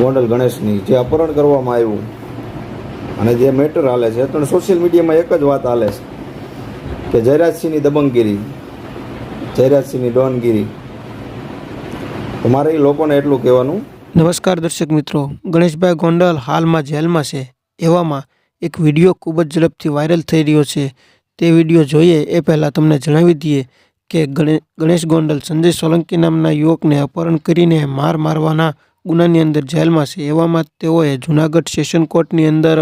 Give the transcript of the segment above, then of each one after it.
ગોંડલ ગણેશની જે અપહરણ કરવામાં આવ્યું અને જે મેટર હાલે છે તો સોશિયલ મીડિયામાં એક જ વાત હાલે છે કે જયરાજસિંહની દબંગગીરી, જયરાજસિંહની ડોનગીરી. તો મારે એ લોકોને એટલું કહેવાનું. નમસ્કાર દર્શક મિત્રો, ગણેશભાઈ ગોંડલ હાલમાં જેલમાં છે. એવામાં એક વીડિયો ખૂબ જ ઝડપથી વાયરલ થઈ રહ્યો છે. તે વીડિયો જોઈએ એ પહેલાં તમને જણાવી દઈએ કે ગણે, ગણેશ ગોંડલ સંજય સોલંકી નામના યુવકને અપહરણ કરીને માર મારવાના ગુનાની અંદર જેલમાં છે. એવામાં તેઓએ જૂનાગઢ સેશન કોર્ટની અંદર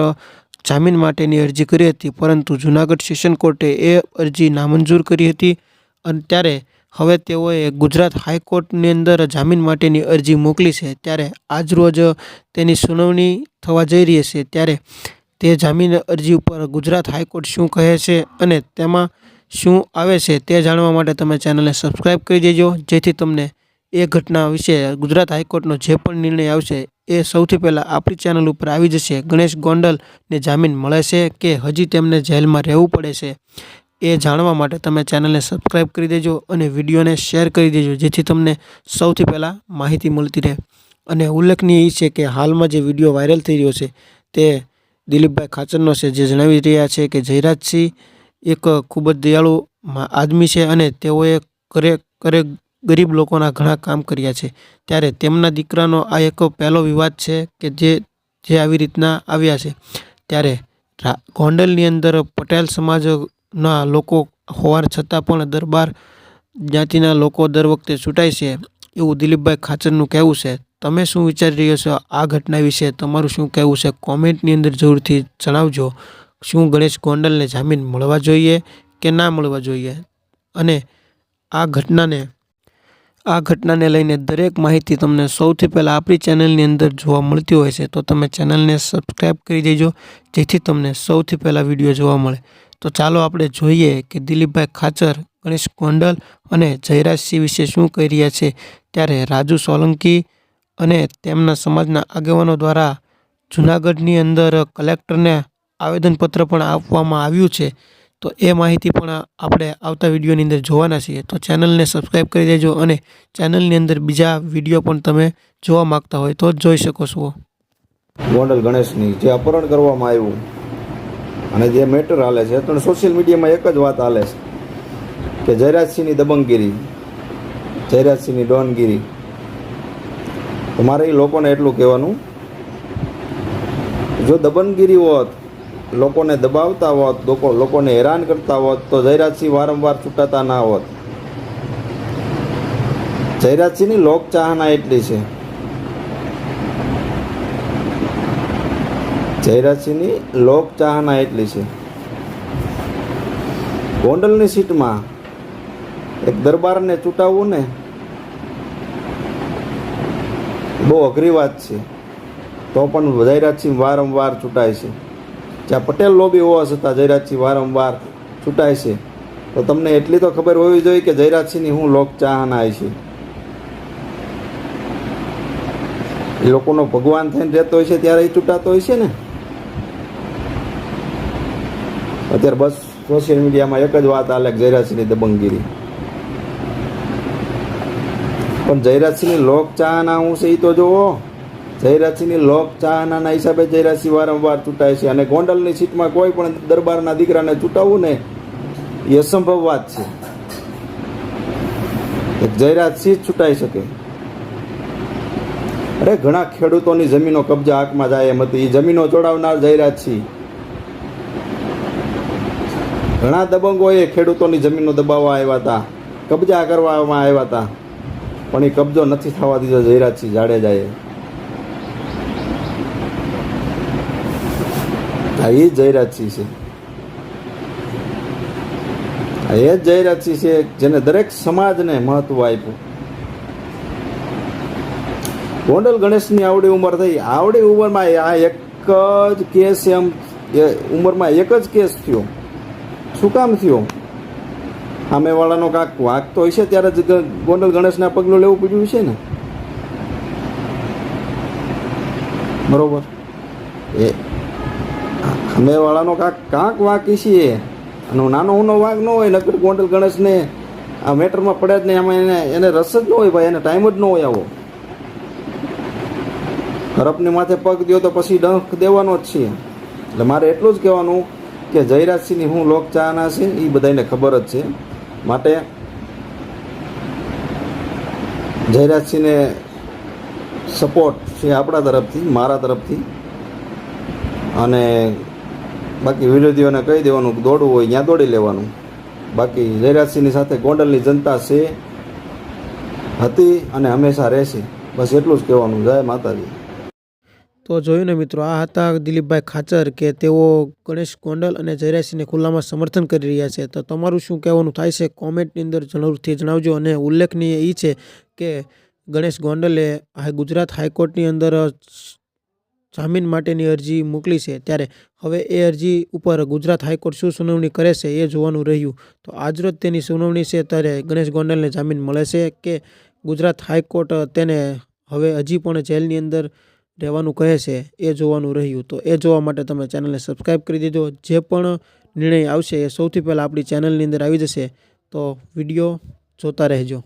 જામીન માટેની અરજી કરી હતી. પરંતુ જૂનાગઢ સેશન કોર્ટે એ અરજી નામંજૂર કરી હતી અને ત્યારે હવે તેઓએ ગુજરાત હાઈકોર્ટની અંદર જામીન માટેની અરજી મોકલી છે. ત્યારે આજરોજ તેની સુનાવણી થવા જઈ રહી છે. ત્યારે તે જામીન અરજી ઉપર ગુજરાત હાઈકોર્ટ શું કહે છે અને તેમાં શું આવે છે તે જાણવા માટે તમે ચેનલને સબસ્ક્રાઈબ કરી દેજો. જેથી તમને એ ઘટના વિશે ગુજરાત હાઈકોર્ટનો જે પણ નિર્ણય આવશે એ સૌથી પહેલાં આપણી ચેનલ ઉપર આવી જશે. ગણેશ ગોંડલને જામીન મળે છે કે હજી તેમને જેલમાં રહેવું પડે છે એ જાણવા માટે તમે ચેનલને સબસ્ક્રાઈબ કરી દેજો અને વિડીયોને શેર કરી દેજો, જેથી તમને સૌથી પહેલાં માહિતી મળતી રહે. અને ઉલ્લેખનીય એ છે કે હાલમાં જે વીડિયો વાયરલ થઈ રહ્યો છે તે દિલીપભાઈ ખાચરનો છે, જે જણાવી રહ્યા છે કે જયરાજસિંહ એક ખૂબ જ દયાળુ આદમી છે અને તેઓએ કરે કરે ગરીબ લોકોના ઘણા કામ કર્યા છે. ત્યારે તેમના દીકરાનો આ એક પહેલો વિવાદ છે કે જે જે આવી રીતના આવ્યા છે. ત્યારે ગોંડલની અંદર પટેલ સમાજના લોકો હોવા છતાં પણ દરબાર જ્ઞાતિના લોકો દર વખતે ચૂંટાય છે એવું દિલીપભાઈ ખાચરનું કહેવું છે. તમે શું વિચારી રહ્યો છો આ ઘટના વિશે? તમારું શું કહેવું છે? કોમેન્ટની અંદર જરૂરથી જણાવજો. શું ગણેશ ગોંડલને જામીન મળવા જોઈએ કે ના મળવા જોઈએ? અને આ ઘટનાને આ ઘટનાને લઈને દરેક માહિતી તમને સૌથી પહેલાં આપણી ચેનલની અંદર જોવા મળતી હોય છે, તો તમે ચેનલને સબસ્ક્રાઈબ કરી દેજો, જેથી તમને સૌથી પહેલાં વીડિયો જોવા મળે. તો ચાલો આપણે જોઈએ કે દિલીપભાઈ ખાચર, ગણેશ ગોંડલ અને જયરાજસિંહ વિશે શું કહી રહ્યા છે. ત્યારે રાજુ સોલંકી અને તેમના સમાજના આગેવાનો દ્વારા જૂનાગઢની અંદર કલેક્ટરને આવેદનપત્ર પણ આપવામાં આવ્યું છે. તો એ માહિતી પણ આપણે આવતા વિડીયોની અંદર જોવાના છીએ. તો ચેનલને સબસ્ક્રાઈબ કરી દેજો અને ચેનલની અંદર બીજા વીડિયો પણ તમે જોવા માગતા હોય તો જોઈ શકો છો. ગોંડલ ગણેશની જે અપહરણ કરવામાં આવ્યું અને જે મેટર હાલે છે તો સોશિયલ મીડિયામાં એક જ વાત હાલે છે કે જયરાજસિંહની દબંગગીરી, જયરાજસિંહની ડોનગીરી. તો મારે એ લોકોને એટલું કહેવાનું, જો દબનગીરી હોત લોકોને દબાવતા હોત, લોકો લોકોને હેરાન કરતા હોત, તો જયરાજસિંહ વારંવાર છૂટાતા ના હોત. જયરાજસિંહની લોકચાહના એટલી છે. જયરાજસિંહની લોકચાહના એટલી છે. ગોંડલની સીટમાં એક દરબારને ચૂંટાવવું ને, બહુ અઘરી વાત છે. તો પણ જયરાજસિંહ વારંવાર ચૂંટાય છે. જ્યાં પટેલ લોબી હોવા છતાં જયરાજસિંહ વારંવાર ચૂંટાય છે. તો તમને એટલી તો ખબર હોવી જોઈએ કે જયરાજસિંહની હું લોક લોકચાહના છે. એ લોકોનો ભગવાન થઈને રહેતો હોય છે ત્યારે એ ચૂંટાતો હોય છે ને? અત્યારે બસ સોશિયલ મીડિયામાં એક જ વાત આલે જયરાજસિંહની દબંગગીરી. પણ જયરાજસિંહની લોકચાહના હું છે એ તો જુઓ જયરાજસિંહની લોકચાહનાના હિસાબે જયરાજસિંહ વારંવાર ચૂંટાય છે અને ગોંડલની સીટમાં કોઈ પણ દરબારના દીકરાને ચૂંટાવવું ને એ અસંભવ વાત છે. જયરાજસિંહ જ ચૂંટાઈ શકે. અરે, ઘણા ખેડૂતોની જમીનો કબજા હાકમાં જાય એમ હતી. એ જમીનો જોડાવનાર જયરાજસિંહ. ઘણા દબંગોએ ખેડૂતોની જમીનો દબાવવા આવ્યા હતા. કબજા કરવામાં આવ્યા હતા. પણ એ કબજો નથી થવા દીધો જયરાજસિંહ જાડેજાએ. હા એ જયરાજસિંહ છે એ જ જયરાજસિંહ છે જેને દરેક સમાજને મહત્વ આપ્યું. ગોંડલ ગણેશની આવડી ઉંમર થઈ. આવડી ઉંમરમાં આ એક જ કેસ એમ ઉંમરમાં એક જ કેસ થયો. શું કામ થયો? સામેવાળાનો કાંક વાંક તો હશે ત્યારે જ ગોંડલ ગણેશના પગલું લેવું પડ્યું છે ને? બરોબર. એ સામેવાળાનો કાંક કાંક વાંકી છીએ. અને નાનો ઉનો વાંક ન હોય નકર ગોંડલ ગણેશને આ મેટરમાં પડ્યા જ નહીં એમાં એને એને રસ જ ન હોય ભાઈ, એને ટાઈમ જ ન હોય આવો. હરપની માથે પગ દ્યો તો પછી ડંખ દેવાનો જ છે. એટલે મારે એટલું જ કહેવાનું કે જયરાજસિંહની હું લોકચાહના છે એ બધાને ખબર જ છે. માટે જયરાજસિંહને સપોર્ટ છે આપણા તરફથી, મારા તરફથી. અને બાકી વિરોધીઓને કહી દેવાનું દોડવું હોય ત્યાં દોડી લેવાનું. બાકી જયરાજસિંહની સાથે ગોંડલની જનતા છે, હતી અને હંમેશા રહેશે. બસ એટલું જ કહેવાનું. જય માતાજી. તો જોયું ને મિત્રો, આ હતા દિલીપભાઈ ખાચર કે તેઓ ગણેશ ગોંડલ અને જયરાજસિંહને ખુલ્લામાં સમર્થન કરી રહ્યા છે. તો તમારું શું કહેવાનું થાય છે? કોમેન્ટની અંદર જરૂરથી જણાવજો. અને ઉલ્લેખનીય એ છે કે ગણેશ ગોંડલે ગુજરાત હાઈકોર્ટની અંદર જામીન માટેની અરજી મોકલી છે. ત્યારે હવે એ અરજી ઉપર ગુજરાત હાઈકોર્ટ શું સુનાવણી કરે છે એ જોવાનું રહ્યું. તો આજરોજ તેની સુનાવણી છે ત્યારે ગણેશ ગોંડલને જામીન મળે છે કે ગુજરાત હાઈકોર્ટ તેને હવે હજી પણ જેલની અંદર રહેવાનું કહે છે એ જોવાનું રહ્યું. તો એ જોવા માટે તમે ચેનલને સબસ્ક્રાઈબ કરી દેજો જે પણ નિર્ણય આવશે એ સૌથી પહેલાં આપણી ચેનલની અંદર આવી જશે. તો વીડિયો જોતા રહેજો.